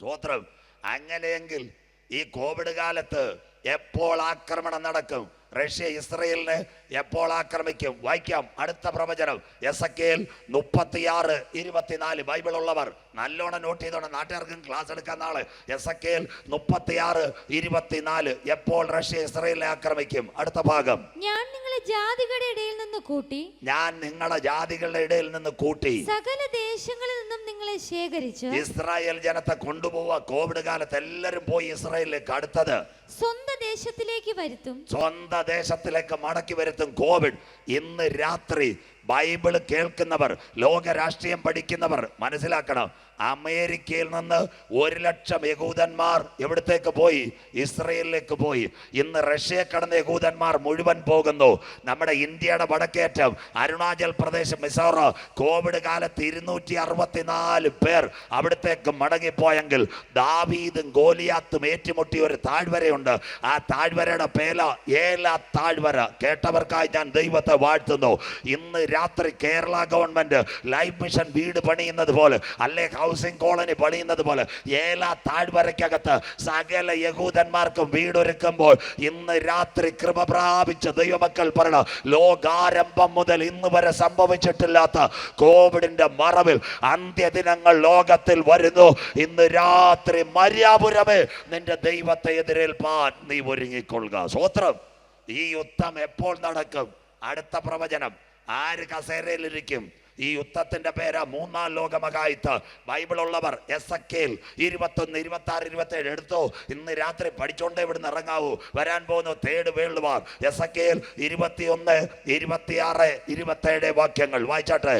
സ്വോത്രം അങ്ങനെയെങ്കിൽ ഈ കോവിഡ് കാലത്ത് എപ്പോൾ ആക്രമണം നടക്കും? റഷ്യ ഇസ്രയേലിന് എപ്പോൾ ആക്രമിക്കും? വായിക്കാം. അടുത്ത പ്രവചനം. എസ് മുപ്പത്തിയാറ് ഇരുപത്തിനാല് ബൈബിൾ ഉള്ളവർ നല്ലോണം നോട്ട് ചെയ്തോണം. നാട്ടുകാർക്കും ക്ലാസ് എടുക്കാൻ നാളെ. എസ് എ മുപ്പത്തിയാറ് ഇരുപത്തിനാല്. എപ്പോൾ റഷ്യ ഇസ്രയേലിനെ ആക്രമിക്കും? അടുത്ത ഭാഗം. ഞാൻ നിങ്ങളെ ജാതികളുടെ ഇടയിൽ നിന്ന് കൂട്ടി. ഞാൻ നിങ്ങളെ ജാതികളുടെ ഇടയിൽ നിന്ന് കൂട്ടി. സകല ദേശങ്ങളിൽ നിന്നും നിങ്ങളെ ശേഖരിച്ച് ഇസ്രായേൽ ജനത്തെ കൊണ്ടുപോവാ കോവിഡ് കാലത്ത് എല്ലാരും പോയി ഇസ്രായേലിലേക്ക് അടുത്തത്. സ്വന്തം ദേശത്തിലേക്ക് വരുത്തും. സ്വന്തം ദേശത്തിലേക്ക് മടക്കി വരുത്തും കോവിഡ് ഇന്ന് രാത്രി ബൈബിൾ കേൾക്കുന്നവർ ലോക രാഷ്ട്രീയം പഠിക്കുന്നവർ മനസ്സിലാക്കണം അമേരിക്കയിൽ നിന്ന് ഒരു ലക്ഷം യഹൂദന്മാർ എവിടത്തേക്ക് പോയി? ഇസ്രയേലിലേക്ക് പോയി. ഇന്ന് റഷ്യയെ കടന്ന യഹൂദന്മാർ മുഴുവൻ പോകുന്നു. നമ്മുടെ ഇന്ത്യയുടെ വടക്കേറ്റം അരുണാചൽ പ്രദേശ് മിസോറോ കോവിഡ് കാലത്ത് ഇരുന്നൂറ്റി അറുപത്തിനാല് പേർ അവിടത്തേക്ക് മടങ്ങിപ്പോയെങ്കിൽ ദാവീദും ഗോലിയാത്തും ഏറ്റുമുട്ടിയ ഒരു താഴ്വരയുണ്ട്. ആ താഴ്വരയുടെ പേല ഏല താഴ്വര. കേട്ടവർക്കായി ഞാൻ ദൈവത്തെ വാഴ്ത്തുന്നു. ഇന്ന് രാത്രി കേരള ഗവൺമെന്റ് ലൈഫ് മിഷൻ വീട് പണിയുന്നത് പോലെ അല്ലെ ഹൗസിംഗ് കോളനി പണിയുന്നത് പോലെ ഏല താഴ്വരയ്ക്കകത്ത് സകല യഹൂദന്മാർക്കും വീടൊരുക്കുമ്പോൾ ഇന്ന് രാത്രി കൃപ പ്രാപിച്ച ദൈവമക്കൾ പറയണം ലോകാരംഭം മുതൽ ഇന്ന് വരെ സംഭവിച്ചിട്ടില്ലാത്ത കോവിഡിന്റെ മറവിൽ അന്ത്യദിനങ്ങൾ ലോകത്തിൽ വരുന്നു. ഇന്ന് രാത്രി മര്യാപുരമേ നിന്റെ ദൈവത്തെ എതിരേൽപ്പാൻ നീ ഒരുങ്ങിക്കൊള്ളുക. സ്വത്രം ഈ യുദ്ധം എപ്പോൾ നടക്കും? അടുത്ത പ്രവചനം. ആര് കസേരയിലിരിക്കും? ഈ യുദ്ധത്തിന്റെ പേര് മൂന്നാം ലോകമകായത്ത് ബൈബിൾ ഉള്ളവർ എസ് എക്കേൽ ഇരുപത്തൊന്ന് ഇരുപത്തി ആറ് ഇരുപത്തി ഏഴ് എടുത്തോ. ഇന്ന് രാത്രി പഠിച്ചോണ്ടേ ഇവിടുന്ന് ഇറങ്ങാവൂ. വരാൻ പോകുന്നു തേട് വേൾഡ് വാർ എസ് എക്കേൽ ഇരുപത്തിയൊന്ന് ഇരുപത്തിയാറ് ഇരുപത്തേഴ് വാക്യങ്ങൾ. വായിച്ചാട്ടെ.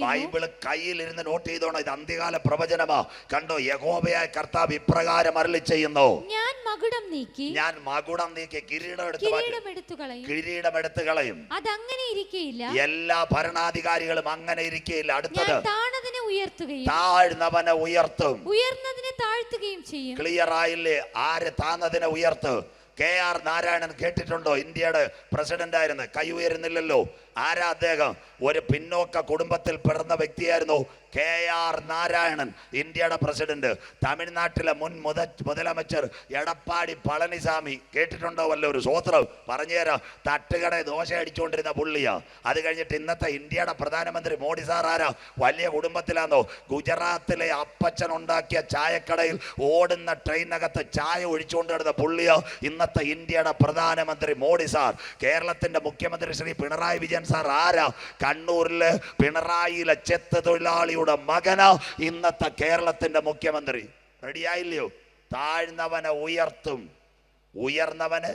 ബൈബിൾ കയ്യിൽ ഇരുന്ന് നോട്ട് ചെയ്തോണം. ഇത് അന്ത്യകാല പ്രവചനമാ. കണ്ടോ? യഹോബയായ കർത്താവ് ഇപ്രകാരം അരളി ചെയ്യുന്നു. ഞാൻ മകുടം നീക്കി ഞാൻ മകുടം നീക്കി കിരീടം എടുത്ത് കിരീടം എടുത്തു കളയും. കിരീടം എടുത്തു കളയും. അതങ്ങനെ ഇരിക്കയില്ല. എല്ലാ ഭരണാധികാരികളും അങ്ങനെ ഇരിക്കയില്ല. അടുത്തത് താണതിനെ ഉയർത്തുകയും താഴ്ന്നവനെ ഉയർത്തും. ഉയർന്നതിനെ താഴ്ത്തുകയും ചെയ്യും. ക്ലിയർ ആയില്ലേ? ആര് താന്നതിനെ ഉയർത്തു? കെ ആർ നാരായണൻ കേട്ടിട്ടുണ്ടോ? ഇന്ത്യയുടെ പ്രസിഡന്റ് ആയിരുന്നു കൈ ഉയരുന്നില്ലല്ലോ. ആരാ അദ്ദേഹം? ഒരു പിന്നോക്ക കുടുംബത്തിൽ പിറന്ന വ്യക്തിയായിരുന്നു കെ ആർ നാരായണൻ ഇന്ത്യയുടെ പ്രസിഡന്റ്. തമിഴ്നാട്ടിലെ മുൻ മുത മുതലമച്ചർ എടപ്പാടി പളനിസ്വാമി. കേട്ടിട്ടുണ്ടോ വല്ല ഒരു സ്വോത്രം പറഞ്ഞുതരാം തട്ടുകട ദോശ അടിച്ചുകൊണ്ടിരുന്ന പുള്ളിയാ. അത് കഴിഞ്ഞിട്ട് ഇന്നത്തെ ഇന്ത്യയുടെ പ്രധാനമന്ത്രി മോഡി സാർ ആരാ? വലിയ കുടുംബത്തിലാണോ ഗുജറാത്തിലെ അപ്പച്ചൻ ഉണ്ടാക്കിയ ചായക്കടയിൽ ഓടുന്ന ട്രെയിനകത്ത് ചായ ഒഴിച്ചുകൊണ്ട് കിടന്ന പുള്ളിയോ ഇന്നത്തെ ഇന്ത്യയുടെ പ്രധാനമന്ത്രി മോഡി സാർ. കേരളത്തിന്റെ മുഖ്യമന്ത്രി ശ്രീ പിണറായി വിജയൻ സാർ ആരാ? കണ്ണൂരിലെ പിണറായിയിലെ ചെത്ത് തൊഴിലാളിയുടെ മകനാ ഇന്നത്തെ കേരളത്തിന്റെ മുഖ്യമന്ത്രി. റെഡിയായില്ലയോ താഴ്ന്നവനെ ഉയർത്തും. ഉയർന്നവന്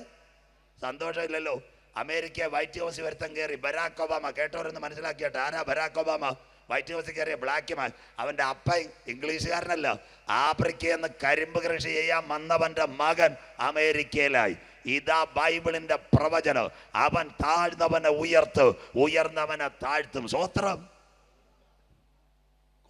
സന്തോഷമില്ലല്ലോ? അമേരിക്ക വൈറ്റ് ഹൗസ് വരുത്തം കയറി ബരാക്ക് ഒബാമ. കേട്ടവരെന്ന് മനസ്സിലാക്കിയിട്ട്? ആരാ ബരാക്ക് ഒബാമ? വൈറ്റ് ഹൗസിൽ കയറിയ ബ്ലാക്ക് മാൻ അവന്റെ അപ്പ ഇംഗ്ലീഷുകാരനല്ല. ആഫ്രിക്കയിൽ നിന്ന് കരിമ്പ് കൃഷി ചെയ്യാൻ വന്നവന്റെ മകൻ അമേരിക്കയിലായി. ഇതാ ബൈബിളിന്റെ പ്രവചനം. അവൻ താഴ്ന്നവനെ ഉയർത്ത് ഉയർന്നവനെ താഴ്ത്തും. സ്വത്രം.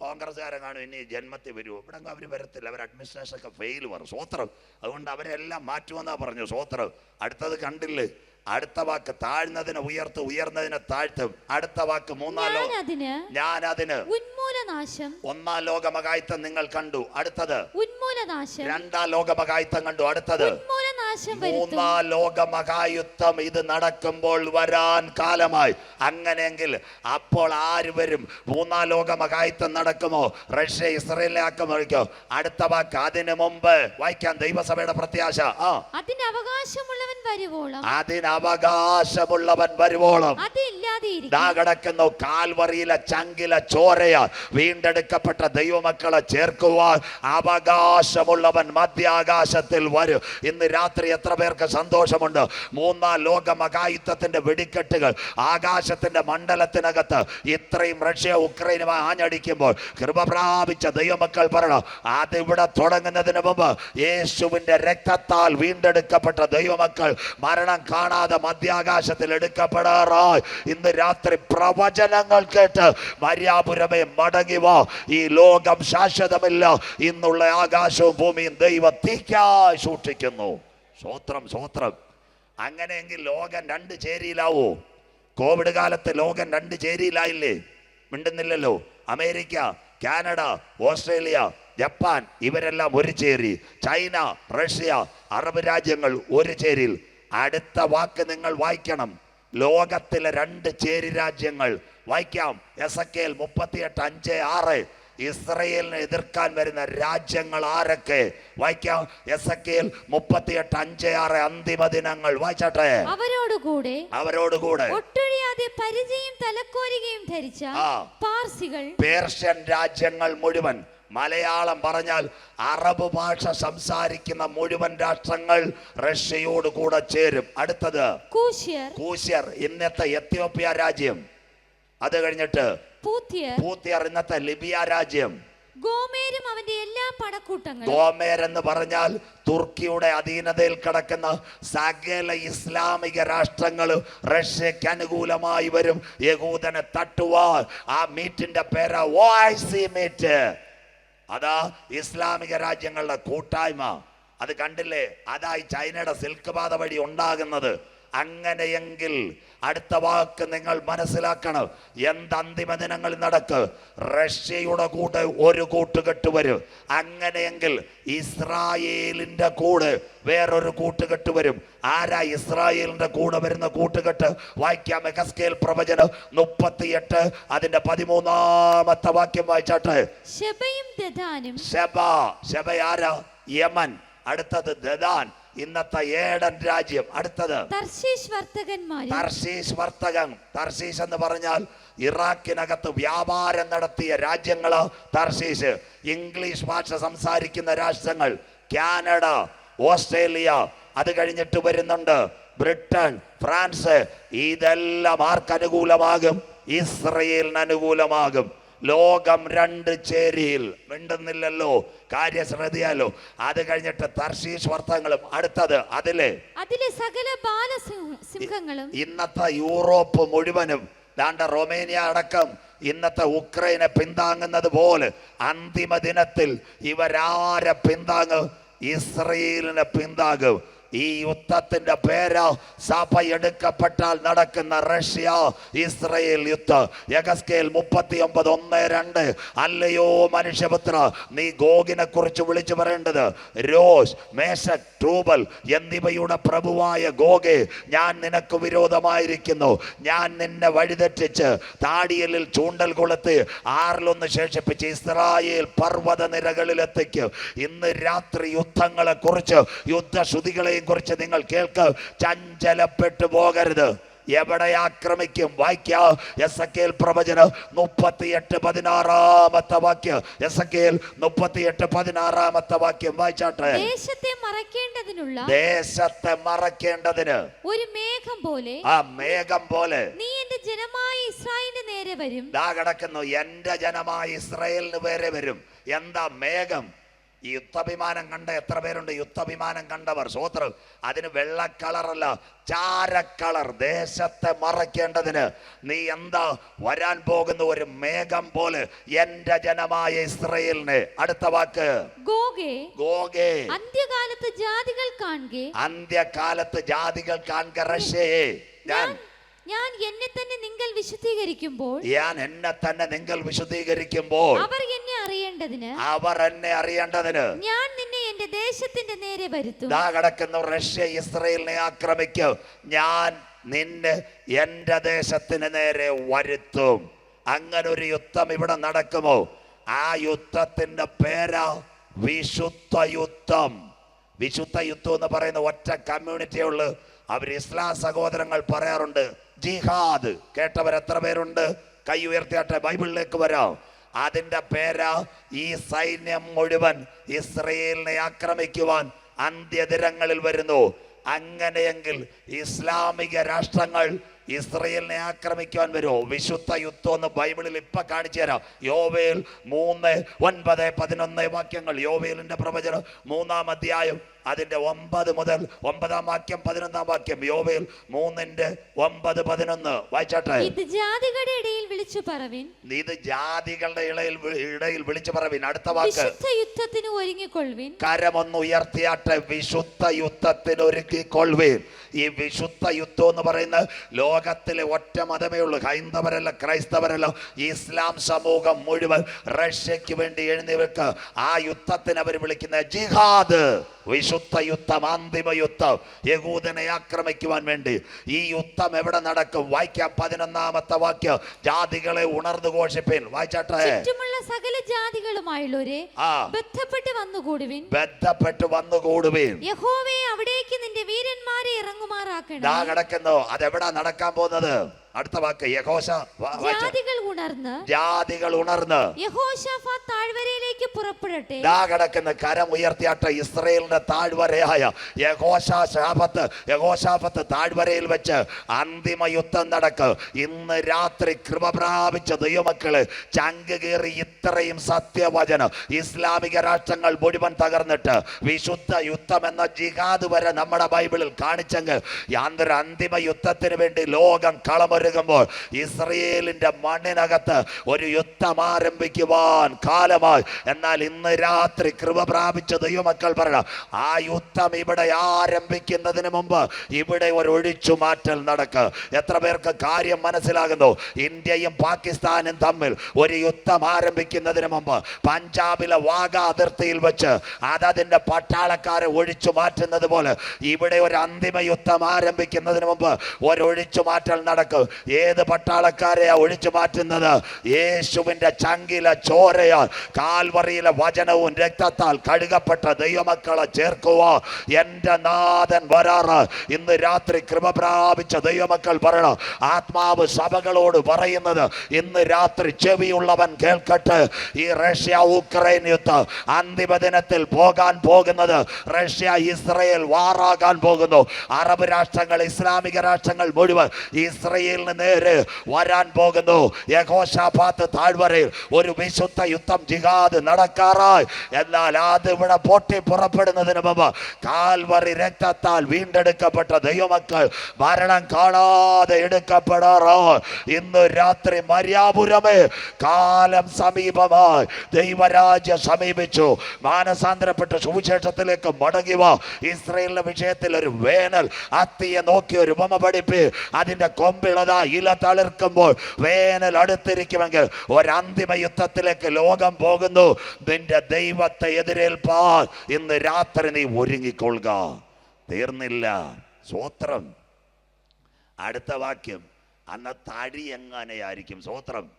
കോൺഗ്രസ്സുകാരെ കാണും ഇനി ജന്മത്തിൽ വരുമോ ഇവിടെ അവർ വരത്തില്ല. അവർ അഡ്മിനിസ്ട്രേഷൻ ഒക്കെ ഫെയിൽ വരും സ്വത്രം. അതുകൊണ്ട് അവരെല്ലാം മാറ്റുമെന്നാ പറഞ്ഞു. സ്വത്രം. അടുത്തത് കണ്ടില്ലേ? അടുത്ത വാക്ക് താഴ്ന്നതിനെ ഉയർത്ത് ഉയർന്നതിനെ താഴ്ത്തും. അടുത്ത വാക്ക് മൂന്നാലോ ഞാൻ അതിന് ഞാൻ അതിന് ഉന്മൂലനാശം. ഒന്നാം ലോകമകായത്വം നിങ്ങൾ കണ്ടു. അടുത്തത് ഉന്മൂലനാശം. രണ്ടാം ലോകമകായത്വം കണ്ടു. അടുത്തത് ഉന്മൂലനാശം ലോക മഹായുദ്ധം ഇത് നടക്കുമ്പോൾ വരാൻ കാലമായി. അങ്ങനെയെങ്കിൽ അപ്പോൾ ആര് വരും? മൂന്നാം ലോക മഹായുദ്ധം നടക്കുമോ? റഷ്യ ഇസ്രയേലിനെ ആക്രമിക്കോ? അടുത്ത വാക്ക് അതിനു മുമ്പ് വായിക്കാൻ ദൈവസഭയുടെ പ്രത്യാശ. ആ. അതിന് അവകാശമുള്ളവൻ വരുവോളം. അതിന് അവകാശമുള്ളവൻ വരുവോളം. അതില്ലാതെ ദാ കിടക്കുന്നു കാൽവറിയിലെ ചങ്കിലെ ചോരയ വീണ്ടെടുക്കപ്പെട്ട ദൈവമക്കളെ ചേർക്കുവാൻ അവകാശമുള്ളവൻ മധ്യാകാശത്തിൽ വരും. ഇന്ന് രാത്രി എത്ര പേർക്ക് സന്തോഷമുണ്ട്? മൂന്നാം ലോക മഹായുദ്ധത്തിന്റെ വെടിക്കെട്ടുകൾ ആകാശത്തിന്റെ മണ്ഡലത്തിനകത്ത് ഇത്രയും റഷ്യ ഉക്രൈനുമായി ആഞ്ഞടിക്കുമ്പോൾ കൃപ പ്രാപിച്ച ദൈവമക്കൾ പറയണം അതിവിടെ തുടങ്ങുന്നതിന് മുമ്പ് യേശുവിന്റെ രക്തത്താൽ വീണ്ടെടുക്കപ്പെട്ട ദൈവമക്കൾ മരണം കാണാതെ മധ്യാകാശത്തിൽ എടുക്കപ്പെടാറായി. ഇന്ന് രാത്രി പ്രവചനങ്ങൾ കേട്ട് മര്യാപുരമേ മടങ്ങി വാ. ഈ ലോകം ശാശ്വതമില്ല. ഇന്നുള്ള ആകാശവും ഭൂമിയും ദൈവം തീക്കായി സൂക്ഷിക്കുന്നു. സ്വോത്രം സ്വോത്രം അങ്ങനെയെങ്കിൽ ലോകം രണ്ട് ചേരിയിലാവോ? കോവിഡ് കാലത്ത് ലോകം രണ്ട് ചേരിയിലായില്ലേ? മിണ്ടുന്നില്ലല്ലോ. അമേരിക്ക കാനഡ ഓസ്ട്രേലിയ ജപ്പാൻ ഇവരെല്ലാം ഒരു ചേരി. ചൈന റഷ്യ അറബ് രാജ്യങ്ങൾ ഒരു ചേരിയിൽ അടുത്ത വാക്ക് നിങ്ങൾ വായിക്കണം. ലോകത്തിലെ രണ്ട് ചേരി രാജ്യങ്ങൾ. വായിക്കാം. എസ് എ കെൽ മുപ്പത്തിയെട്ട് അഞ്ച് ആറ്. ഇസ്രയേലിനെ എതിർക്കാൻ വരുന്ന രാജ്യങ്ങൾ ആരൊക്കെ? വായിക്കാം. എസ് എ കെൽ മുപ്പത്തിയെട്ട് അഞ്ച് ആറ് അന്തിമ ദിനങ്ങൾ. വായിച്ചാട്ടെ. അവരോടുകൂടെ അവരോടുകൂടെ. ഒട്ടൊഴിയാതെ പരിചയം തലക്കോരുകയും ധരിച്ച. പാർസികൾ പേർഷ്യൻ രാജ്യങ്ങൾ മുഴുവൻ. മലയാളം പറഞ്ഞാൽ അറബ് ഭാഷ സംസാരിക്കുന്ന മുഴുവൻ രാഷ്ട്രങ്ങൾ റഷ്യയോട് കൂടെ ചേരും. അടുത്തത് കൂശ്യർ. കൂശ്യർ ഇന്നത്തെ എത്യോപ്യ രാജ്യം. അത് കഴിഞ്ഞിട്ട് പൂത്തിയർ ഇന്നത്തെ ലിബിയ രാജ്യം. ഗോമേരും അവന്റെ എല്ലാ പടക്കൂട്ടങ്ങളും ഗോമേർ എന്ന് പറഞ്ഞാൽ തുർക്കിയുടെ അധീനതയിൽ കിടക്കുന്ന സകല ഇസ്ലാമിക രാഷ്ട്രങ്ങൾ റഷ്യക്ക് അനുകൂലമായി വരും. യഹൂദനെ തട്ടുവാൻ. ആ മീറ്റിന്റെ പേര് ഐ സി മീറ്റ്. അതാ ഇസ്ലാമിക രാജ്യങ്ങളുടെ കൂട്ടായ്മ. അത് കണ്ടില്ലേ? അതായി ചൈനയുടെ സിൽക്ക് പാത വഴി ഉണ്ടാകുന്നത്. അങ്ങനെയെങ്കിൽ അടുത്ത വാക്ക് നിങ്ങൾ മനസ്സിലാക്കണം. എന്ത് അന്തിമ ദിനങ്ങളിൽ നടക്ക്? റഷ്യയുടെ കൂടെ ഒരു കൂട്ടുകെട്ട് വരും. അങ്ങനെയെങ്കിൽ ഇസ്രായേലിന്റെ കൂടെ വേറൊരു കൂട്ടുകെട്ട് വരും. ആരാ ഇസ്രായേലിന്റെ കൂടെ വരുന്ന കൂട്ടുകെട്ട്? വായിക്കാം മെഗസ്കേൽ പ്രവചനം മുപ്പത്തിയെട്ട് അതിന്റെ പതിമൂന്നാമത്തെ വാക്യം വായിച്ചാട്ടെ. ശബയും ശബ ശബ ആരാ? യമൻ. അടുത്തത് ദദാൻ. ഇന്നത്തെ ഏടൻ രാജ്യം. അടുത്തത്. തർശീഷ് വർത്തകന്മാരും തർശീസ് വർത്തകൻ തർശീസ് എന്ന് പറഞ്ഞാൽ ഇറാഖിനകത്ത് വ്യാപാരം നടത്തിയ രാജ്യങ്ങൾ തർശീസ് ഇംഗ്ലീഷ് ഭാഷ സംസാരിക്കുന്ന രാഷ്ട്രങ്ങൾ. കാനഡ ഓസ്ട്രേലിയ അത് കഴിഞ്ഞിട്ട് വരുന്നുണ്ട് ബ്രിട്ടൻ ഫ്രാൻസ്. ഇതെല്ലാം ആർക്കനുകൂലമാകും? ഇസ്രയേലിന് അനുകൂലമാകും ലോകം രണ്ട് ചേരിയിൽ. മിണ്ടുന്നില്ലല്ലോ. കാര്യ ശ്രദ്ധിയാലോ അത് കഴിഞ്ഞിട്ട് തർശീഷ് വർത്തങ്ങളും അടുത്തത് അതിലെ. അതിലെ സകല ബാലസിംഹങ്ങളും ഇന്നത്തെ യൂറോപ്പ് മുഴുവനും ദാണ്ട റൊമേനിയ അടക്കം ഇന്നത്തെ ഉക്രൈനെ പിന്താങ്ങുന്നത് പോലെ അന്തിമ ദിനത്തിൽ ഇവരാരെ പിന്താങ്ങും. ഇസ്രയേലിനെ പിന്താങ്ങും. ഈ യുദ്ധത്തിന്റെ പേര് സഭ എടുക്കപ്പെട്ടാൽ നടക്കുന്ന റഷ്യ ഇസ്രയേൽ യുദ്ധം. മുപ്പത്തി ഒമ്പത് ഒന്ന് രണ്ട്. അല്ലയോ മനുഷ്യപുത്ര നീ ഗോഗിനെ കുറിച്ച് വിളിച്ചു പറയേണ്ടത് രോഷ് മേശക് ട്രൂബൽ എന്നിവയുടെ പ്രഭുവായ ഗോഗെ ഞാൻ നിനക്ക് വിരോധമായിരിക്കുന്നു. ഞാൻ നിന്നെ വഴിതെറ്റിച്ച് താടിയലിൽ ചൂണ്ടൽ കൊളുത്ത് ആറിലൊന്ന് ശേഷിപ്പിച്ച് ഇസ്രായേൽ പർവത നിരകളിലെത്തിക്കും ഇന്ന് രാത്രി യുദ്ധങ്ങളെ കുറിച്ച് യുദ്ധശ്രുതികളെയും കുറിച്ച് നിങ്ങൾ കേൾക്ക്. ചഞ്ചലപ്പെട്ടു പോകരുത്. എവിടെ ആക്രമിക്കും? വായിക്ക. എസ് എ കെൽ പ്രവചനം മുപ്പത്തിയെട്ട് പതിനാറാമത്തെ വാക്യം. എസ് എ കെൽ മുപ്പത്തിയെട്ട് പതിനാറാമത്തെ വാക്യം വായിച്ചാട്ടെ. ദേശത്തെ മറക്കേണ്ടതിനുള്ള ദേശത്തെ മറക്കേണ്ടതിന്. ഒരു മേഘം പോലെ ആ മേഘം പോലെ. നീ എന്റെ ജനമായ ഇസ്രായേലിന്റെ നേരെ വരും. ദാ കിടക്കുന്നു. എന്റെ ജനമായ ഇസ്രായേലിന് നേരെ വരും. എന്താ മേഘം? ഈ യുദ്ധവിമാനം കണ്ട എത്ര പേരുണ്ട്? യുദ്ധവിമാനം കണ്ടവർ. സ്വോത്രം അതിന് വെള്ള കളറല്ല ചാര കളർ. ദേശത്തെ മറയ്ക്കേണ്ടതിന് നീ എന്താ വരാൻ പോകുന്ന ഒരു മേഘം പോലെ എന്റെ ജനമായ ഇസ്രയേലിന്. അടുത്ത വാക്ക്. ഗോഗേ ഗോഗേ. അന്ത്യകാലത്ത് ജാതികൾ കാണുക. അന്ത്യകാലത്ത് ജാതികൾ കാണുക റഷ്യയെ ഞാൻ ഞാൻ എന്നെ തന്നെ നിങ്ങൾ വിശുദ്ധീകരിക്കുമ്പോൾ ഞാൻ എന്നെ തന്നെ നിങ്ങൾ വിശദീകരിക്കുമ്പോൾ അവർ അറിയേണ്ടതിന് അവർ എന്നെ അറിയേണ്ടതിന്. ഞാൻ നിന്നെ എന്റെ ദേശത്തിന്റെ നേരെ വരുത്തും. ദാ കടക്കുന്ന റഷ്യ ഇസ്രയേലിനെ ആക്രമിക്കും. ഞാൻ നിന്നെ എന്റെ ദേശത്തിന് നേരെ വരുത്തും. അങ്ങനെ ഒരു യുദ്ധം ഇവിടെ നടക്കുമോ? ആ യുദ്ധത്തിന്റെ പേരാ വിശുദ്ധ യുദ്ധം. വിശുദ്ധ യുദ്ധം എന്ന് പറയുന്ന ഒറ്റ കമ്മ്യൂണിറ്റി ഉള്ളു. അവർ ഇസ്ലാം സഹോദരങ്ങൾ പറയാറുണ്ട് ജിഹാദ്. കേട്ടവർ എത്ര പേരുണ്ട്? കൈ ഉയർത്തിയാട്ടെ ബൈബിളിലേക്ക് വരാം. അതിന്റെ പേരാ ഈ സൈന്യം മുഴുവൻ ഇസ്രയേലിനെ ആക്രമിക്കുവാൻ അന്ത്യദിനങ്ങളിൽ വരുന്നു. അങ്ങനെയെങ്കിൽ ഇസ്ലാമിക രാഷ്ട്രങ്ങൾ ഇസ്രയേലിനെ ആക്രമിക്കാൻ വരുമോ? വിശുദ്ധ യുദ്ധം എന്ന് ബൈബിളിൽ ഇപ്പൊ കാണിച്ചു തരാം. യോവേൽ മൂന്ന് ഒൻപത് പതിനൊന്ന് വാക്യങ്ങൾ. യോവേലിന്റെ പ്രവചനം മൂന്നാം അധ്യായം അതിന്റെ ഒമ്പത് മുതൽ ഒമ്പതാം വാക്യം പതിനൊന്നാം വാക്യം. യോവേൽ മൂന്നിന്റെ ഒമ്പത് പതിനൊന്ന്. വായിച്ചാട്ടെ? ഇത് ജാതികളുടെ ഇടയിൽ വിളിച്ചു പറവിൻ. ഇത് ജാതികളുടെ ഇടയിൽ ഇടയിൽ വിളിച്ചു പറവിൻ. അടുത്ത വാക്ക്. വിശുദ്ധ യുദ്ധത്തിന് ഒരുങ്ങിക്കൊള്ളുവിൻ. കരമൊന്ന് ഉയർത്തിയാട്ടെ വിശുദ്ധ യുദ്ധത്തിന് ഒരുക്കിക്കൊള്ളുവീൻ. ഈ വിശുദ്ധ യുദ്ധം എന്ന് പറയുന്നത് ലോകത്തിലെ ഒറ്റ മതമേ ഉള്ളൂ. ഹൈന്ദവരല്ല ക്രൈസ്തവരല്ല ഇസ്ലാം സമൂഹം മുഴുവൻ റഷ്യക്ക് വേണ്ടി എഴുന്നേൽക്ക്. ആ യുദ്ധത്തിന് അവർ വിളിക്കുന്ന ജിഹാദ്. വിശുദ്ധ യുദ്ധം അന്തിമ യുദ്ധം യഹൂദനെ ആക്രമിക്കുവാൻ വേണ്ടി. ഈ യുദ്ധം എവിടെ നടക്കും? വായിക്കാം പതിനൊന്നാമത്തെ വാക്യം. ജാതികളെ ഉണർന്നു ഘോഷിപ്പിൻ. വായിച്ചാട്ടെ ചുറ്റുമുള്ള സകല ജാതികളുമായുള്ളവരെ ബന്ധപ്പെട്ട് വന്നുകൂടുവിൻ. ബന്ധപ്പെട്ട് വന്നുകൂടുവിൻ. യഹോവേ അവിടേക്ക് നിന്റെ വീരന്മാരെ ഇറങ്ങുമാറാക്കണം കിടക്കുന്നു. അതെവിടാ നടക്കാൻ പോകുന്നത്? അടുത്ത വാക്ക് യഹോശ ജാതികൾ ഉണർന്ന്. ജാതികൾ ഉണർന്ന്. താഴ്വരയിലേക്ക് പുറപ്പെടട്ടെ. ദാ കിടക്കുന്ന കരം ഉയർത്തിയാട്ട ഇസ്രയേലിന്റെ താഴ്വരയായ യഹോശാ ശാപത്ത് യഹോശാപത്ത് താഴ്വരയിൽ വെച്ച് അന്തിമ യുദ്ധം നടക്ക്. ഇന്ന് രാത്രി കൃപ പ്രാപിച്ച ദൈവമക്കൾ ചങ്ക് കീറി ഇത്രയും സത്യവചനം ഇസ്ലാമിക രാഷ്ട്രങ്ങൾ മുഴുവൻ തകർന്നിട്ട് വിശുദ്ധ യുദ്ധം എന്ന ജിഹാദ് വരെ നമ്മുടെ ബൈബിളിൽ കാണിച്ചെങ്കിൽ യാതൊരു അന്തിമ യുദ്ധത്തിന് വേണ്ടി ലോകം കളമൊരുങ്ങുമ്പോൾ ഇസ്രയേലിന്റെ മണ്ണിനകത്ത് ഒരു യുദ്ധം ആരംഭിക്കുവാൻ കാലമായി. എന്നാൽ ഇന്ന് രാത്രി കൃപ പ്രാപിച്ച ദൈവമക്കൾ പറയണം ആ യുദ്ധം ഇവിടെ ആരംഭിക്കുന്നതിന് മുമ്പ് ഇവിടെ ഒരു ഒഴിച്ചു മാറ്റൽ നടക്കുക എത്ര പേർക്ക് കാര്യം മനസ്സിലാകുന്നു? ഇന്ത്യയും പാകിസ്ഥാനും തമ്മിൽ ഒരു യുദ്ധം ആരംഭിക്കുന്നതിന് മുമ്പ് പഞ്ചാബിലെ വാഗ അതിർത്തിയിൽ വെച്ച് അതതിന്റെ പട്ടാളക്കാരെ ഒഴിച്ചു മാറ്റുന്നത് പോലെ ഇവിടെ ഒരു അന്തിമ യുദ്ധം ആരംഭിക്കുന്നതിന് മുമ്പ് ഒരു ഒഴിച്ചു മാറ്റൽ നടക്കും. ഏത് പട്ടാളക്കാരെയാ ഒഴിച്ചു മാറ്റുന്നത്? യേശുവിന്റെ ചങ്കിലെ ചോരയാൽ കാൽവറിയിലെ വചനവും രക്തത്താൽ കഴുകപ്പെട്ട ദൈവമക്കളെ ചേർക്കുക എന്റെ നാഥൻ വരാറ്. ഇന്ന് രാത്രി കൃപ പ്രാപിച്ച ദൈവമക്കൾ പറയണം. ആത്മാവ് സഭകളോട് പറയുന്നത് ഇന്ന് രാത്രി ചെവിയുള്ളവൻ കേൾക്കട്ടെ. ഈ റഷ്യ ഉക്രൈൻ യുദ്ധം അന്തിമ ദിനത്തിൽ പോകാൻ പോകുന്നത് റഷ്യ ഇസ്രയേൽ വാറാകാൻ പോകുന്നു. അറബ് രാഷ്ട്രങ്ങൾ ഇസ്ലാമിക രാഷ്ട്രങ്ങൾ മുഴുവൻ ഇസ്രയേലിന് നേരെ വരാൻ പോകുന്നു. യഹോഷാഫാത്ത് താഴ്വരയിൽ ഒരു വിശുദ്ധ യുദ്ധം ജിഹാദ് നടക്കാറായി. എന്നാൽ അത് ഇവിടെ പൊട്ടി പുറപ്പെടുന്നതിന് മുമ്പ് കാൽവറി രക്തത്താൽ വീണ്ടെടുക്കപ്പെട്ട ദൈവമക്കൾ മരണം കാണാതെ എടുക്കപ്പെടാറോ ഇന്ന് രാത്രി മര്യാപുരമേ കാലം സമീപമായി. ദൈവരാജ്യം സമീപിച്ചു. മാനസാന്തരപ്പെട്ട സുവിശേഷത്തിലേക്ക് മടങ്ങി വാ. ഇസ്രയേലിന്റെ വിഷയത്തിൽ ഒരു വേനൽ അത്തിയെ നോക്കി ഒരു ഉപമ പഠിപ്പ്. അതിന്റെ കൊമ്പിളതാ ഇല തളിർക്കുമ്പോൾ വേനൽ അടുത്തിരിക്കുമെങ്കിൽ ഒരന്തിമ യുദ്ധത്തിലേക്ക് ലോകം പോകുന്നു. നിന്റെ ദൈവത്തെ എതിരേൽപ്പാൻ ഇന്ന് രാത്രി നീ ഒരുങ്ങിക്കൊള്ളുക. തീർന്നില്ല. സ്വോത്രം അടുത്ത വാക്യം. അന്ന് തടി എങ്ങനെയായിരിക്കും? സ്വോത്രം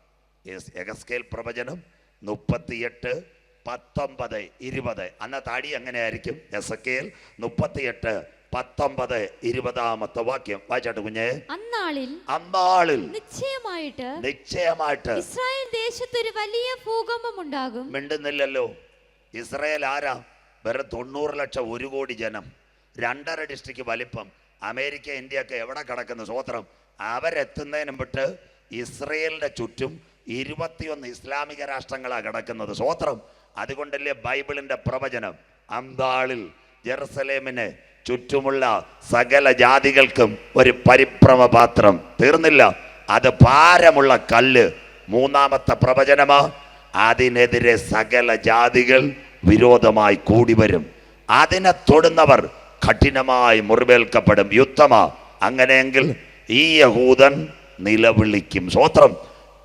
എഗസ്കേൽ പ്രവചനം മുപ്പത്തിയെട്ട് പത്തൊമ്പത് ഇരുപത്. അന്ന് തടി എങ്ങനെയായിരിക്കും? എസ് കെയിൽ മുപ്പത്തിയെട്ട് പത്തൊമ്പത് ഇരുപതാമത്തെ വാക്യം. വായിച്ചാട്ട് കുഞ്ഞെ. അന്നാളിൽ അന്നാളിൽ നിശ്ചയമായിട്ട് നിശ്ചയമായിട്ട് ഇസ്രായേൽ ദേശത്ത് ഒരു വലിയ ഭൂകമ്പം ഉണ്ടാകും മിണ്ടുന്നില്ലല്ലോ. ഇസ്രായേൽ ആരാ? വെറും തൊണ്ണൂറ് ലക്ഷം ഒരു കോടി ജനം. രണ്ടര ഡിസ്ട്രിക്ട് വലിപ്പം. അമേരിക്ക ഇന്ത്യ ഒക്കെ എവിടെ കിടക്കുന്ന സ്വോത്രം? അവരെത്തുന്നതിന് മുമ്പിട്ട് ഇസ്രയേലിന്റെ ചുറ്റും ഇരുപത്തിയൊന്ന് ഇസ്ലാമിക രാഷ്ട്രങ്ങളാണ് കിടക്കുന്നത് സ്വോത്രം. അതുകൊണ്ടല്ലേ ബൈബിളിന്റെ പ്രവചനം. അന്താളിൽ ജെറുസലേമിന് ചുറ്റുമുള്ള സകല ജാതികൾക്കും ഒരു പരിഭ്രമ പാത്രം. തീർന്നില്ല. അത് ഭാരമുള്ള കല്ല്. മൂന്നാമത്തെ പ്രവചനമാ അതിനെതിരെ സകല ജാതികൾ വിരോധമായി കൂടി വരും. അതിനെ തൊടുന്നവർ കഠിനമായി മുറിവേൽക്കപ്പെടും. യുദ്ധമാ. അങ്ങനെയെങ്കിൽ ഈ യഹൂദൻ നിലവിളിക്കും. സ്വോത്രം.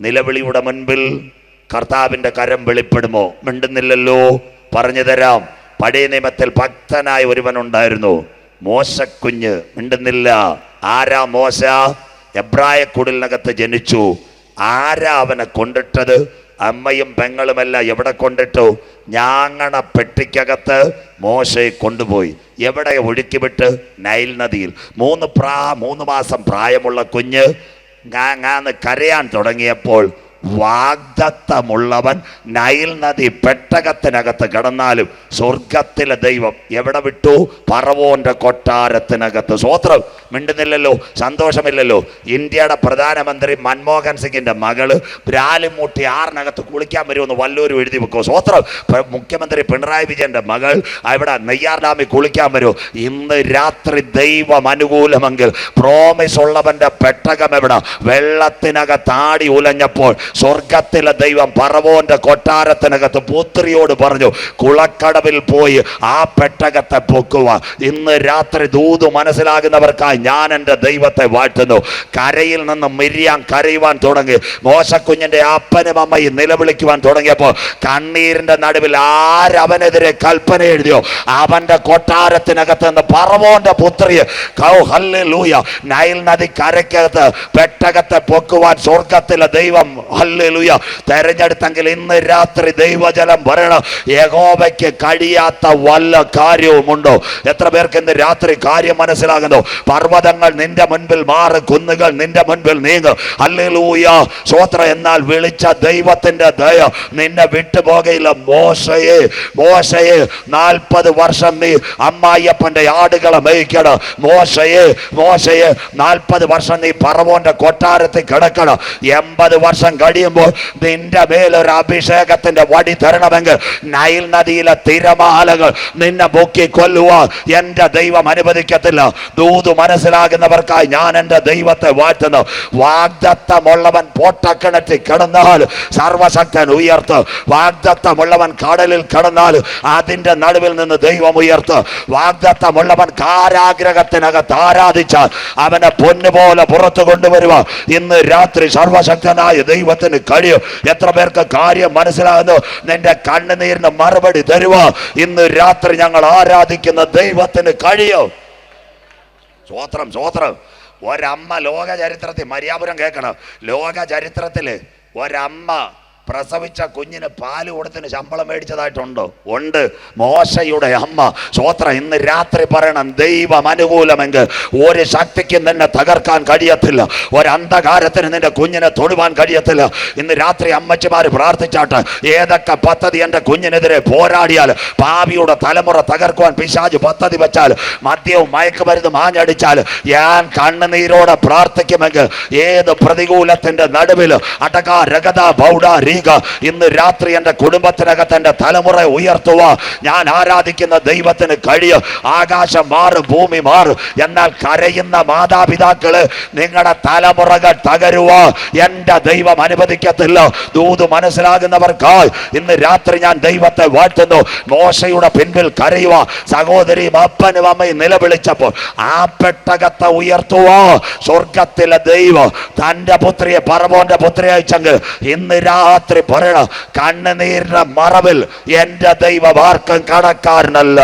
നിലവിളിയുടെ മുൻപിൽ കർത്താവിന്റെ കരം വെളിപ്പെടുമോ? മിണ്ടുന്നില്ലല്ലോ. പറഞ്ഞു തരാം. പഴയ നിയമത്തിൽ ഭക്തനായ ഒരുവനുണ്ടായിരുന്നു മോശക്കുഞ്ഞ് മിണ്ടുന്നില്ല. ആരാ മോശ? എബ്രായ കുടിലിനകത്ത് ജനിച്ചു. ആരാ അവനെ കൊണ്ടിട്ടത്? അമ്മയും പെങ്ങളുമെല്ലാം എവിടെ കൊണ്ടിട്ടു? ഞാങ്ങണ പെട്ടിക്കകത്ത് മോശയെ കൊണ്ടുപോയി. എവിടെ ഒഴുക്കിവിട്ട്? നൈൽ നദിയിൽ. മൂന്ന് പ്രാ മൂന്ന് മാസം പ്രായമുള്ള കുഞ്ഞ് ഞാൻ കരയാൻ തുടങ്ങിയപ്പോൾ വാഗ്ദത്തമുള്ളവൻ നൈൽ നദി പെട്ടകത്തിനകത്ത് കിടന്നാലും സ്വർഗത്തിലെ ദൈവം എവിടെ വിട്ടു? പറവോന്റെ കൊട്ടാരത്തിനകത്ത്. സ്വോത്രം മിണ്ടുന്നില്ലല്ലോ സന്തോഷമില്ലല്ലോ. ഇന്ത്യയുടെ പ്രധാനമന്ത്രി മൻമോഹൻ സിംഗിന്റെ മകൾ ബ്രാലിമൂട്ടി ആറിനകത്ത് കുളിക്കാൻ വരുമെന്ന് വല്ലൂരും എഴുതി വെക്കോ സ്വോത്രം മുഖ്യമന്ത്രി പിണറായി വിജയന്റെ മകൾ അവിടെ നെയ്യാർ ഡാമിൽ കുളിക്കാൻ വരും ഇന്ന് രാത്രി ദൈവം അനുകൂലമെങ്കിൽ പ്രോമിസ് ഉള്ളവന്റെ പെട്ടകം എവിടെ? വെള്ളത്തിനകത്താടി ഉലഞ്ഞപ്പോൾ സ്വർഗത്തിലെ ദൈവം പറവോന്റെ കൊട്ടാരത്തിനകത്ത് പുത്രിയോട് പറഞ്ഞു കുളക്കടവിൽ പോയി ആ പെട്ടകത്തെ പൊക്കുക ഇന്ന് രാത്രി ദൂതു മനസ്സിലാകുന്നവർക്കായി ഞാൻ എന്റെ ദൈവത്തെ വാഴ്ത്തുന്നു. കരയിൽ നിന്ന് മിരിയാൻ കരയുവാൻ തുടങ്ങി. മോശക്കുഞ്ഞിന്റെ അപ്പനും അമ്മയും നിലവിളിക്കുവാൻ തുടങ്ങിയപ്പോൾ കണ്ണീരിന്റെ നടുവിൽ ആരവനെതിരെ കൽപ്പന എഴുതിയോ? അവന്റെ കൊട്ടാരത്തിനകത്ത് നിന്ന് പറവോന്റെ പുത്രിയെ കൗ നൈൽ നദി കരയ്ക്കകത്ത് പെട്ടകത്തെ പൊക്കുവാൻ സ്വർഗത്തിലെ ദൈവം ഹല്ലേലൂയ. തെരഞ്ഞെടുത്തെങ്കിൽ ഇന്ന് രാത്രി ദൈവജലം വരണം. യഹോവയ്ക്ക് കഴിയാത്ത വല്ല കാര്യവുമുണ്ടോ? എത്ര പേർക്ക് ഇന്ന് രാത്രി കാര്യം മനസ്സിലാകുന്നു? പർവതങ്ങൾ നിന്റെ മുൻപിൽ മാറി കുന്നുകൾ നിന്റെ മുൻപിൽ നീങ്ങും. ഹല്ലേലൂയ. സ്വോത്ര എന്നാൽ വിളിച്ച ദൈവത്തിന്റെ ദയ നിന്നെ വിട്ടുപോകയില്ല. മോശയെ മോശയെ നാൽപ്പത് വർഷം നീ അമ്മായിയപ്പന്റെ ആടുകളെ മേയ്ക്കണം. മോശയെ മോശയെ നാൽപ്പത് വർഷം നീ പറവോന്റെ കൊട്ടാരത്തിൽ കിടക്കണം. എൺപത് വർഷം കഴിയുമ്പോൾ നിന്റെ മേലൊരു അഭിഷേകത്തിന്റെ വടി തരണമെങ്കിൽ നൈൽ നദിയിലെ തിരമാലകൾ നിന്നെ പൊക്കി കൊല്ലുവാൻ എന്റെ ദൈവം അനുവദിക്കത്തില്ല. ദൂത് മനസ്സിലാകുന്നവർക്കായി ഞാൻ എന്റെ ദൈവത്തെ വാഴ്ത്തുന്നു. വാഗ്ദത്തമുള്ളവൻ പോട്ടക്കിണറ്റിൽ കിടന്നാൽ സർവശക്തൻ ഉയർത്ത്. വാഗ്ദത്തമുള്ളവൻ കടലിൽ കിടന്നാൽ അതിന്റെ നടുവിൽ നിന്ന് ദൈവം ഉയർത്ത്. വാഗ്ദത്തമുള്ളവൻ കാരാഗ്രഹത്തിനകത്ത് ആരാധിച്ചാൽ അവനെ പൊന്നുപോലെ പുറത്തു കൊണ്ടുവരുക ഇന്ന് രാത്രി സർവശക്തനായ ദൈവത്തിന് കഴിയും. എത്ര പേർക്ക് കാര്യം മനസ്സിലാകുന്നു? നിന്റെ കണ്ണുനീരിന് മറുപടി തരുവ. ഇന്ന് രാത്രി ഞങ്ങൾ ആരാധിക്കുന്ന ദൈവത്തിന് കഴിയും. സ്വോത്രം സ്വോത്രം ഒരമ്മ ലോക ചരിത്രത്തിൽ മര്യാപുരം കേൾക്കണം. ലോക ചരിത്രത്തിൽ ഒരമ്മ പ്രസവിച്ച കുഞ്ഞിന് പാൽ കൊടുത്തിന് ശമ്പളം മേടിച്ചതായിട്ടുണ്ടോ? ഉണ്ട്. മോശയുടെ അമ്മ സ്വോത്ര ഇന്ന് രാത്രി പറയണം ദൈവം അനുകൂലമെങ്കിൽ ഒരു ശക്തിക്കും നിന്നെ തകർക്കാൻ കഴിയത്തില്ല. ഒരു അന്ധകാരത്തിന് നിന്റെ കുഞ്ഞിനെ തൊടുവാൻ കഴിയത്തില്ല. ഇന്ന് രാത്രി അമ്മച്ചിമാർ പ്രാർത്ഥിച്ചാട്ട് ഏതൊക്കെ പദ്ധതി എന്റെ കുഞ്ഞിനെതിരെ പോരാടിയാൽ പാവിയുടെ തലമുറ തകർക്കുവാൻ പിശാജ് പദ്ധതി വെച്ചാൽ മദ്യവും മയക്കുമരുന്നും ആഞ്ഞടിച്ചാൽ ഞാൻ കണ്ണുനീരോടെ പ്രാർത്ഥിക്കുമെങ്കിൽ ഏത് പ്രതികൂലത്തിന്റെ നടുവിൽ അടക രഗത ബൗഡ രീക ഇന്ന് രാത്രി എന്റെ കുടുംബത്തിനകത്ത് എന്റെ തലമുറ ഉയർത്തുക. ഞാൻ ആരാധിക്കുന്ന ദൈവത്തിന് കഴിയും. ആകാശം മാറും ഭൂമി മാറും. എന്നാൽ കരയുന്ന മാതാപിതാക്കൾ നിങ്ങളുടെ തലമുറകൾ തകരുക എന്റെ ദൈവം അനുവദിക്കത്തില്ല. ദൂത് മനസ്സിലാകുന്നവർക്കായി ഇന്ന് രാത്രി ഞാൻ ദൈവത്തെ വാഴ്ത്തുന്നു. മോശയുടെ പിൻപിൽ കരയുക സഹോദരിയും അപ്പനും അമ്മയും നിലവിളിച്ചപ്പോൾ ആ പെട്ടകത്തെ ഉയർത്തുക സ്വർഗത്തിലെ ദൈവം തന്റെ പുത്രിയെ പറവോന്റെ പുത്രിയെ അയച്ചെങ്കിൽ ഇന്ന് രാത്രി പറയണം കണ്ണുനീരിന്റെ മറവിൽ എന്റെ ദൈവം ആർക്കും കടക്കാരനല്ല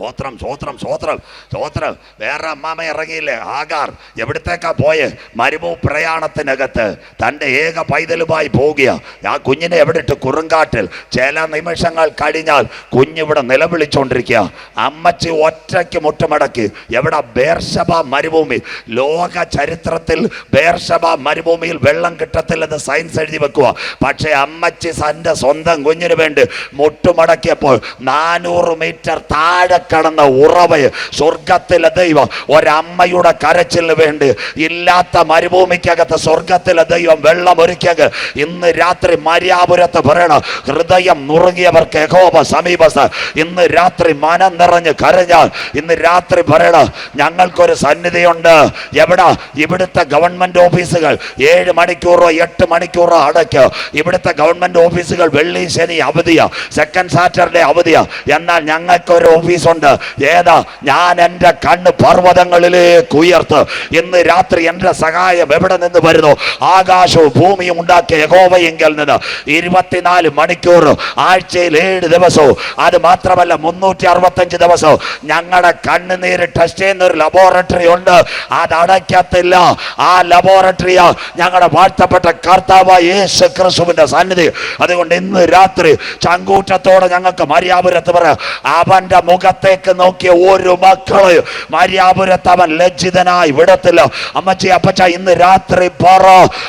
സ്വോത്രം സ്വോത്രം സ്വോത്രം സ്വോത്രം വേറെ അമ്മാമ ഇറങ്ങിയില്ലേ? ആകാർ എവിടത്തേക്കാ പോയെ? മരുഭൂ പ്രയാണത്തിനകത്ത് തന്റെ ഏക പൈതലുമായി പോകുക ആ കുഞ്ഞിനെ എവിടെയിട്ട്? കുറുങ്കാട്ടിൽ. ചില നിമിഷങ്ങൾ കഴിഞ്ഞാൽ കുഞ്ഞിവിടെ നിലവിളിച്ചുകൊണ്ടിരിക്കുക അമ്മച്ചി ഒറ്റയ്ക്ക് മുട്ടുമടക്കി. എവിടെ? ബേർഷബ മരുഭൂമി. ലോക ചരിത്രത്തിൽ ബേർഷബ മരുഭൂമിയിൽ വെള്ളം കിട്ടത്തില്ലെന്ന് സയൻസ് എഴുതി വെക്കുക. പക്ഷേ അമ്മച്ചി തന്റെ സ്വന്തം കുഞ്ഞിന് വേണ്ടി മുട്ടുമടക്കിയപ്പോൾ നാനൂറ് മീറ്റർ താഴെ കടന്ന ഉറവയെ സ്വർഗത്തിലെ ദൈവം ഒരമ്മയുടെ കരച്ചിലിന് വേണ്ടി ഇല്ലാത്ത മരുഭൂമിക്കകത്ത് സ്വർഗത്തിലെ ദൈവം വെള്ളം ഒരുക്കിയത്. ഇന്ന് രാത്രി മര്യാപുരത്ത് പറയണം ഹൃദയം നുറുങ്ങിയവർക്ക് യഹോവ സമീപസ്ഥ. ഇന്ന് രാത്രി മനം നിറഞ്ഞ് കരഞ്ഞാൽ ഇന്ന് രാത്രി പറയണം ഞങ്ങൾക്കൊരു സന്നിധിയുണ്ട്. എവിടെ? ഇവിടുത്തെ ഗവൺമെന്റ് ഓഫീസുകൾ ഏഴ് മണിക്കൂറോ എട്ട് മണിക്കൂറോ അടയ്ക്കോ. ഇവിടുത്തെ ഗവൺമെന്റ് ഓഫീസുകൾ വെള്ളി ശനി അവധിയാ. Second Saturday അവധിയാ. എന്നാൽ ഞങ്ങൾക്കൊരു ഓഫീസുണ്ട് ഏതാ ഞാൻ എന്റെ കണ്ണ് പർവതങ്ങളിലേക്ക് ഉയർത്ത് ഇന്ന് രാത്രി എന്റെ സഹായം എവിടെ നിന്ന് വരുന്നു? ആകാശവും ഭൂമിയും ഉണ്ടാക്കിയ യഹോവയെങ്കിൽ നിന്ന് ഇരുപത്തിനാല് മണിക്കൂർ ആഴ്ചയിൽ ഏഴ് ദിവസവും അത് മാത്രമല്ല മുന്നൂറ്റി അറുപത്തഞ്ച് ദിവസവും ഞങ്ങളുടെ കണ്ണുനീര് ടെസ്റ്റ് ചെയ്യുന്ന ഒരു ലബോറട്ടറി ഉണ്ട്. അത് അടയ്ക്കത്തില്ല. ആ ലബോറട്ടറിയ ഞങ്ങളുടെ വാഴ്ത്തപ്പെട്ട കർത്താവ് യേശു ക്രിസ്തുവിന്റെ സന്നിധി. അതുകൊണ്ട് ഇന്ന് രാത്രി ചങ്കൂറ്റത്തോടെ ഞങ്ങൾക്ക് മര്യാപുരത്ത് പറ അവന്റെ മുഖത്തെ താഴോട്ടേക്ക് നോക്കിയ ഒരു മക്കൾ മര്യാപുരത്ത് അവൻ ലജ്ജിതനായി വിടത്തില്ല. അമ്മച്ചി അപ്പച്ച ഇന്ന് രാത്രി പറ.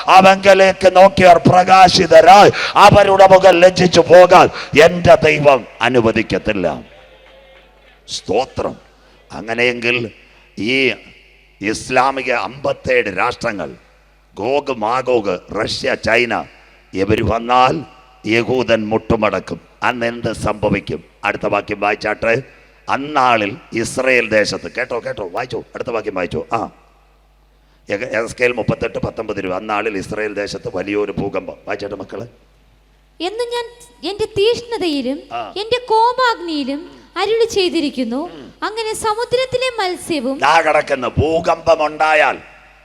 അവങ്കലേക്ക് നോക്കിയവർ പ്രകാശിതരായി. അവരുടെ മുഖം ലജ്ജിച്ചു പോകാൻ എന്റെ ദൈവം അനുവദിക്കത്തില്ല. സ്തോത്രം. അങ്ങനെയെങ്കിൽ ഈ ഇസ്ലാമിക അമ്പത്തേഴ് രാഷ്ട്രങ്ങൾ ഗോഗ് മാഗോഗ് റഷ്യ ചൈന ഇവർ വന്നാൽ യഹൂദൻ മുട്ടുമടക്കും. അന്ന് എന്ത് സംഭവിക്കും? അടുത്ത വാക്യം വായിച്ചാട്ടെ. അന്നാളിൽ ഇസ്രയേൽ ദേശത്ത്. കേട്ടോ കേട്ടോ വായിച്ചോ അടുത്ത വാക്യം വായിച്ചോ. ആ. എസ്കേൽ മുപ്പത്തെട്ട് പത്തൊമ്പത് രൂപ അന്നാളിൽ ഇസ്രയേൽ ദേശത്ത് വലിയൊരു ഭൂകമ്പം. വായിച്ചേട്ടെ മക്കൾ. എന്ന് ഞാൻ എന്റെ തീഷ്ണതയിലും. എന്റെ കോപാഗ്നിയിലും അരുളി ചെയ്തിരിക്കുന്നു. അങ്ങനെ സമുദ്രത്തിലെ മത്സ്യവും കിടക്കുന്ന. ഭൂകമ്പം ഉണ്ടായാൽ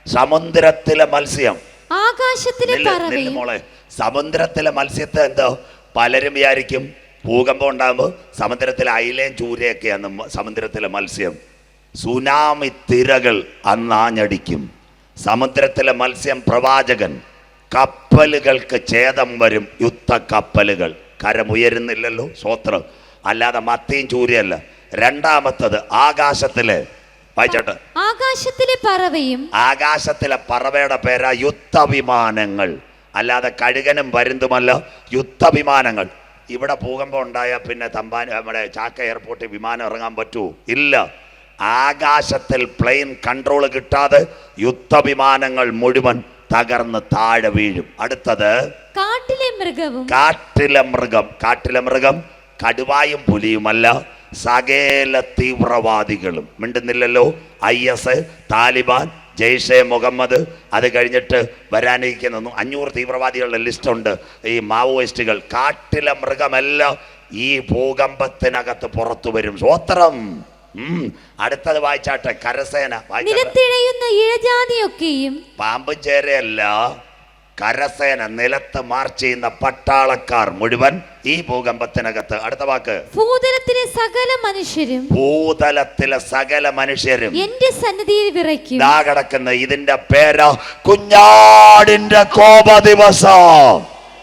സമുദ്രത്തിലെ മത്സ്യം. ആകാശത്തിലെ സമുദ്രത്തിലെ മത്സ്യത്തെ എന്തോ? പലരും വിചാരിക്കും ഭൂകമ്പം ഉണ്ടാകുമ്പോൾ സമുദ്രത്തിലെ അയിലയും ചൂരയൊക്കെയാണ് സമുദ്രത്തിലെ മത്സ്യം. സുനാമി തിരകൾ അന്നാഞ്ഞടിക്കും. സമുദ്രത്തിലെ മത്സ്യം പ്രവാചകൻ. കപ്പലുകൾക്ക് ഛേദം വരും യുദ്ധ കപ്പലുകൾ കരമുയരുന്നില്ലല്ലോ സ്വോത്രം. അല്ലാതെ മത്തിയും ചൂരയല്ല. രണ്ടാമത്തത് ആകാശത്തിലെ വായിച്ചോട്ടെ. ആകാശത്തിലെ പറവയും ആകാശത്തിലെ പറവയുടെ പേരാ യുദ്ധവിമാനങ്ങൾ. അല്ലാതെ കഴുകനും പരുന്തുമല്ല യുദ്ധവിമാനങ്ങൾ. ഇവിടെ ഭൂകമ്പം ഉണ്ടായാൽ പിന്നെ തമ്പാൻ നമ്മുടെ ചാക്ക എയർപോർട്ടിൽ വിമാനം ഇറങ്ങാൻ പറ്റൂ? ഇല്ല. ആകാശത്തിൽ പ്ലെയിൻ കൺട്രോൾ കിട്ടാതെ യുദ്ധവിമാനങ്ങൾ മുഴുവൻ തകർന്ന് താഴെ വീഴും. അടുത്തത്? കാട്ടിലെ മൃഗവും കാട്ടിലെ മൃഗം. കാട്ടിലെ മൃഗം കടുവായും പുലിയുമല്ല. സകല തീവ്രവാദികളും. മിണ്ടുന്നില്ലല്ലോ. ഐ എസ് താലിബാൻ ജെയ്ഷെ മുഹമ്മദ് അത് കഴിഞ്ഞിട്ട് വരാനിരിക്കുന്ന അഞ്ഞൂറ് തീവ്രവാദികളുടെ ലിസ്റ്റുണ്ട്. ഈ മാവോയിസ്റ്റുകൾ കാട്ടിലെ മൃഗമെല്ലാം ഈ ഭൂകമ്പത്തിനകത്ത് പുറത്തു വരും. സ്വോത്രം. അടുത്തത് വായിച്ചാട്ടെ. കരസേന നിലത്തിഴയുന്ന ഇഴജാതിയൊക്കെയും പാമ്പും ചേരയല്ല. കരസേന നിലത്ത് മാർച്ച് ചെയ്യുന്ന പട്ടാളക്കാർ മുഴുവൻ ഈ ഭൂകമ്പത്തിനകത്ത്. അടുത്ത വാക്ക്. ഭൂതലത്തിലെ സകല മനുഷ്യരും ഭൂതലത്തിലെ സകല മനുഷ്യരും എന്റെ സന്നിധിയിൽ വിറയ്ക്കും. ഇതാ കിടക്കുന്ന. ഇതിന്റെ പേര് കുഞ്ഞാടിന്റെ കോപ ദിവസം.